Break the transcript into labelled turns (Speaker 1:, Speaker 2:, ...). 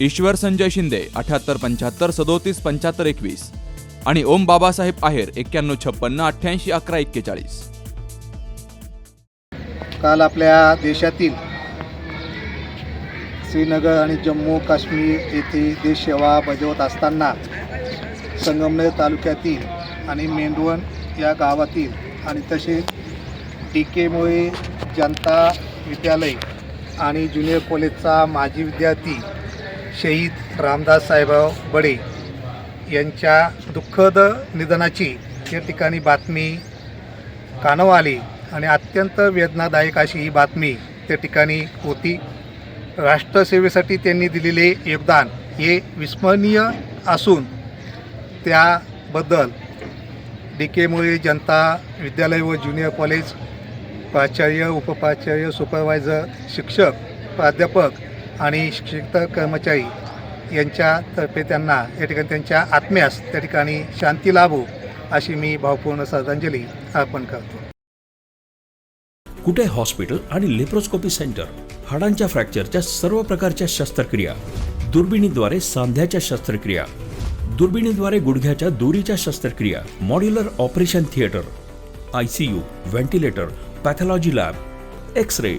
Speaker 1: ईश्वर संजय शिंदे अठ्याहत्तर पंच्याहत्तर सदोतीस पंच्याहत्तर एकवीस. आणि ओम बाबासाहेब आहेर एक्क्याण्णव छप्पन्न अठ्ठ्याऐंशी अकरा एक्केचाळीस.
Speaker 2: काल आपल्या देशातील श्रीनगर आणि जम्मू काश्मीर येथे देश सेवा बजावत असताना संगमनेर तालुक्यातील आणि मेंढवण या गावातील आणि तसेच डी केमुळे जनता विद्यालय आणि ज्युनियर कॉलेजचा माजी विद्यार्थी शहीद रामदास साहेबराव बडे यांच्या दुःखद निधनाची या ठिकाणी बातमी कानव आली आणि अत्यंत वेदनादायक अशी ही बातमी त्या ठिकाणी होती. राष्ट्रसेवेसाठी त्यांनी दिलेले योगदान हे विस्मरणीय असून त्याबद्दल डी केमुळे जनता विद्यालय व ज्युनियर कॉलेज प्राचार्य उपप्राचार्य सुपरवायझर शिक्षक प्राध्यापक आणि शिक्षक कर्मचारी यांच्यातर्फे त्यांना या ठिकाणी त्यांच्या आत्म्यास त्या ठिकाणी शांती लाभो अशी मी भावपूर्ण श्रद्धांजली अर्पण करतो.
Speaker 3: कुठे हॉस्पिटल आणि लेप्रोस्कोपी सेंटर? हाडांच्या फ्रॅक्चरच्या सर्व प्रकारच्या शस्त्रक्रिया. दुर्बिणीद्वारे सांध्याच्या शस्त्रक्रिया. दुर्बिणीद्वारे गुडघ्याच्या दोरीच्या शस्त्रक्रिया. Modular operation theatre. I C U ventilator pathology lab. X ray